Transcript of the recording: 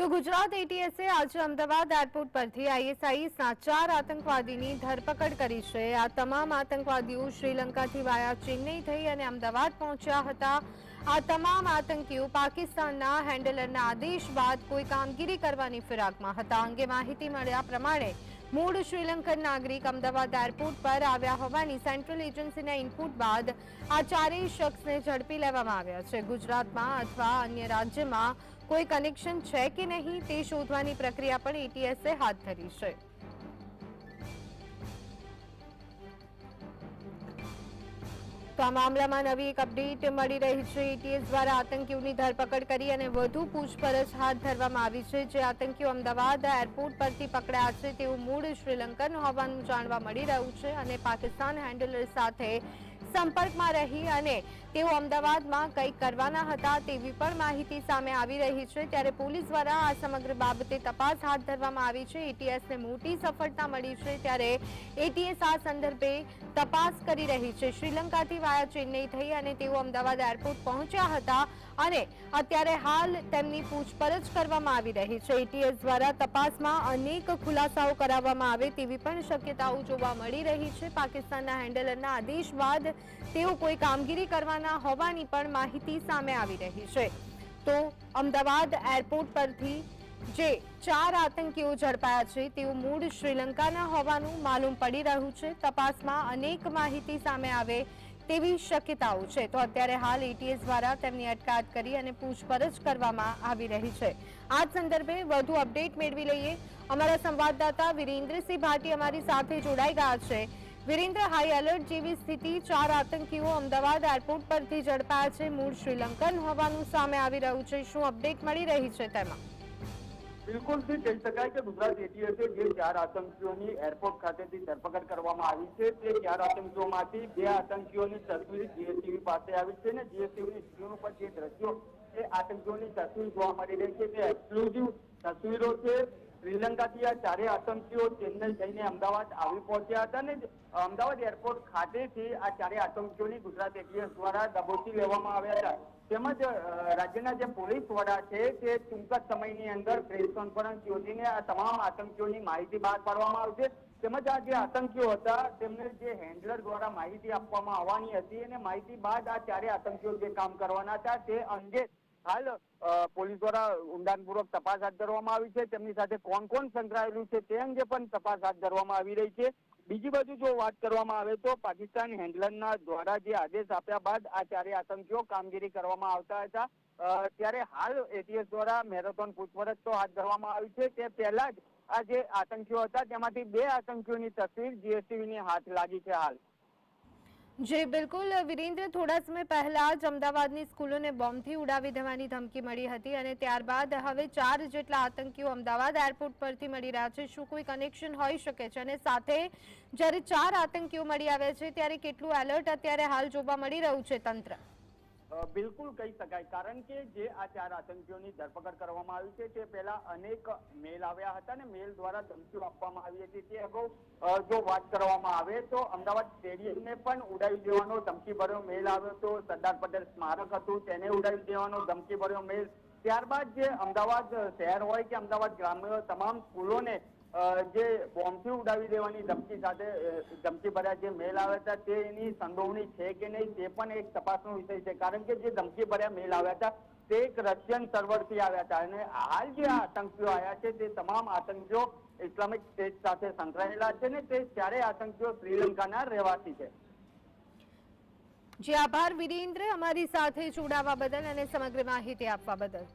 તો ગુજરાત એટીએસે આજે અમદાવાદ એરપોર્ટ પરથી આઈએસઆઈએસના ચાર આતંકવાદીની ધરપકડ કરી છે. આ તમામ આતંકવાદીઓ શ્રીલંકાથી વાયા ચેન્નઈ થઈ અને અમદાવાદ પહોંચ્યા હતા. આ તમામ આતંકીઓ પાકિસ્તાનના હેન્ડલરના આદેશ બાદ કોઈ કામગીરી કરવાની ફિરાકમાં હતા. અંગે માહિતી મળ્યા પ્રમાણે મૂળ શ્રીલંકન નાગરિક અમદાવાદ એરપોર્ટ પર આવ્યા હોવાની સેન્ટ્રલ એજન્સીના ઇનપુટ બાદ આ ચારેય શખ્સને ઝડપી લેવામાં આવ્યા છે. ગુજરાતમાં અથવા અન્ય રાજ્યમાં કોઈ કનેક્શન છે કે નહીં તે શોધવાની પ્રક્રિયા પણ એટીએસએ હાથ ધરી છે. તો આ મામલામાં નવી એક અપડેટ મળી રહી છે. એટીએસ દ્વારા આતંકીઓની ધરપકડ કરી અને વધુ પૂછપરછ હાથ ધરવામાં આવી છે. જે આતંકીઓ અમદાવાદ એરપોર્ટ પરથી પકડાયા છે તેવું મૂળ શ્રીલંકન હોવાનું જાણવા મળી રહ્યું છે અને પાકિસ્તાન હેન્ડલર સાથે સંપર્કમાં રહી અને તેઓ અમદાવાદમાં કંઈક કરવાના હતા તેવી પણ માહિતી સામે આવી રહી છે. ત્યારે પોલીસ દ્વારા આ સમગ્ર બાબતે તપાસ હાથ ધરવામાં આવી છે. એટીએસને મોટી સફળતા મળી છે. ત્યારે એટીએસ આ સંદર્ભે તપાસ કરી રહી છે. શ્રીલંકાથી વાયા ચેન્નઈ થઈ અને તેઓ અમદાવાદ એરપોર્ટ પહોંચ્યા હતા. અને અત્યારે હાલ તેમની પૂછપરછ કરવામાં આવી રહી છે. એટીએસ દ્વારા તપાસમાં અનેક ખુલાસાઓ કરાવવામાં આવે તેવી પણ શક્યતાઓ જોવા મળી રહી છે. પાકિસ્તાનના હેન્ડલરના આદેશ બાદ તેઓ કોઈ કામગીરી કરવાના હોવાની પણ માહિતી સામે આવી રહી છે. તો અમદાવાદ એરપોર્ટ પરથી જે ચાર આતંકીઓ ઝડપાયા છે, તેઓ મૂળ શ્રીલંકાના હોવાનું માલુમ પડી રહ્યું છે. તપાસમાં અનેક માહિતી સામે આવે તેવી શક્યતાઓ છે. તો અત્યારે હાલ એટીએસ દ્વારા તેમની અટકાયત કરી અને પૂછપરછ કરવામાં આવી રહી છે. આ સંદર્ભે વધુ અપડેટ મેળવી લઈએ. અમારા સંવાદદાતા વિરેન્દ્રસિંહ ભાટી અમારી સાથે જોડાઈ ગયા છે. વિરેન્દ્ર હાઈ એલર્ટ જેવી સ્થિતિ, ચાર આતંકીઓ અમદાવાદ એરપોર્ટ પરથી ઝડપાયા છે. મૂળ શ્રીલંકન હોવાનું સામે આવી રહ્યું છે. શું અપડેટ મળી રહી છે તેમાં? બિલકુલથી કહી શકાય કે ગુજરાત એટીએસે જે ચાર આતંકીઓની એરપોર્ટ ખાતેથી ધરપકડ કરવામાં આવી છે, તે ચાર આતંકીઓમાંથી બે આતંકીઓની તસવીર જીએસટીવી પાસે આવી છે ને જીએસટીવીની સ્ક્રીન ઉપર જે દ્રશ્યો એ આતંકીઓની તસવીર જોવા મળી રહી છે, તે એક્સક્લુઝિવ તસવીરો છે. શ્રીલંકાથી આ ચારેય આતંકીઓ ચેન્નઈ જઈને અમદાવાદ આવી પહોંચ્યા હતા અને અમદાવાદ એરપોર્ટ ખાતેથી આ ચારેય આતંકીઓની ગુજરાત એટીએસ દ્વારા દબોચી લેવામાં આવ્યા હતા. તેમજ રાજ્યના જે પોલીસ વડા છે તે ટૂંક સમયની અંદર પ્રેસ કોન્ફરન્સ યોજીને આ તમામ આતંકીઓની માહિતી બહાર પાડવામાં આવશે. તેમજ આ જે આતંકીઓ હતા, તેમને જે હેન્ડલર દ્વારા માહિતી આપવામાં આવવાની હતી અને માહિતી બાદ આ ચારે આતંકીઓ જે કામ કરવાના હતા તે અંગે હાલ પોલીસ દ્વારા ઊંડાણપૂર્વક તપાસ હાથ ધરવામાં આવી છે. તેમની સાથે કોણ કોણ સંકળાયેલું છે તે અંગે પણ તપાસ હાથ ધરવામાં આવી રહી છે. બીજી બાજુ જો વાત કરવામાં આવે તો પાકિસ્તાન હેન્ડલરના દ્વારા જે આદેશ આપ્યા બાદ આ ચારે આતંકીઓ કામગીરી કરવામાં આવતા હતા. ત્યારે હાલ એટીએસ દ્વારા મેરેથોન પૂછપરછ તો હાથ ધરવામાં આવી છે. તે પહેલા જ આ જે આતંકીઓ હતા તેમાંથી બે આતંકીઓની તસવીર જીએસટીવીની હાથ લાગી છે હાલ. જી, બિલકુલ. વિરેન્દ્ર, થોડા સમય પહેલા જ અમદાવાદની સ્કૂલોને બોમ્બથી ઉડાવી દેવાની ધમકી મળી હતી અને ત્યારબાદ હવે ચાર જેટલા આતંકીઓ અમદાવાદ એરપોર્ટ પરથી મળી રહ્યા છે. શું કોઈ કનેક્શન હોઈ શકે છે? અને સાથે જ્યારે ચાર આતંકીઓ મળી આવ્યા છે, ત્યારે કેટલું એલર્ટ અત્યારે હાલ જોવા મળી રહ્યું છે તંત્ર? બિલકુલ કહી શકાય. કારણ કે જે આ ચાર આતંકીઓની ધરપકડ કરવામાં આવી છે, તે પહેલા અનેક મેલ આવ્યા હતા ને મેલ દ્વારા ધમકીઓ આપવામાં આવી હતી. તે અગાઉ જો વાત કરવામાં આવે તો અમદાવાદ સ્ટેડિયમને પણ ઉડાવી દેવાનો ધમકી ભર્યો મેલ આવ્યો હતો. સરદાર પટેલ સ્મારક હતું, તેને ઉડાવી દેવાનો ધમકી ભર્યો મેલ ત્યારબાદ જે અમદાવાદ શહેર હોય કે અમદાવાદ ગ્રામ્ય તમામ સ્કૂલોને જે બોમ્બથી ઉડાવી દેવાની ધમકી સાથે ધમકી ભર્યા જે મેલ આવ્યા હતા તેની સંડોવણી છે કે નહીં, તે પણ એક તપાસનો વિષય છે. કારણ કે જે ધમકી ભર્યા મેલ આવ્યા હતા, તે એક રશિયન સર્વરથી આવ્યા હતા. અને હાલ જે આતંકીઓ આવ્યા છે, તે તમામ આતંકીઓ ઇસ્લામિક સ્ટેટ સાથે સંકળાયેલા છે ને તે ચારેય આતંકીઓ શ્રીલંકાના રહેવાસી છે. જે આભાર વિરેન્દ્ર. અમારી સાથે જોડાવા બદલ અને સમગ્ર માહિતી આપવા બદલ.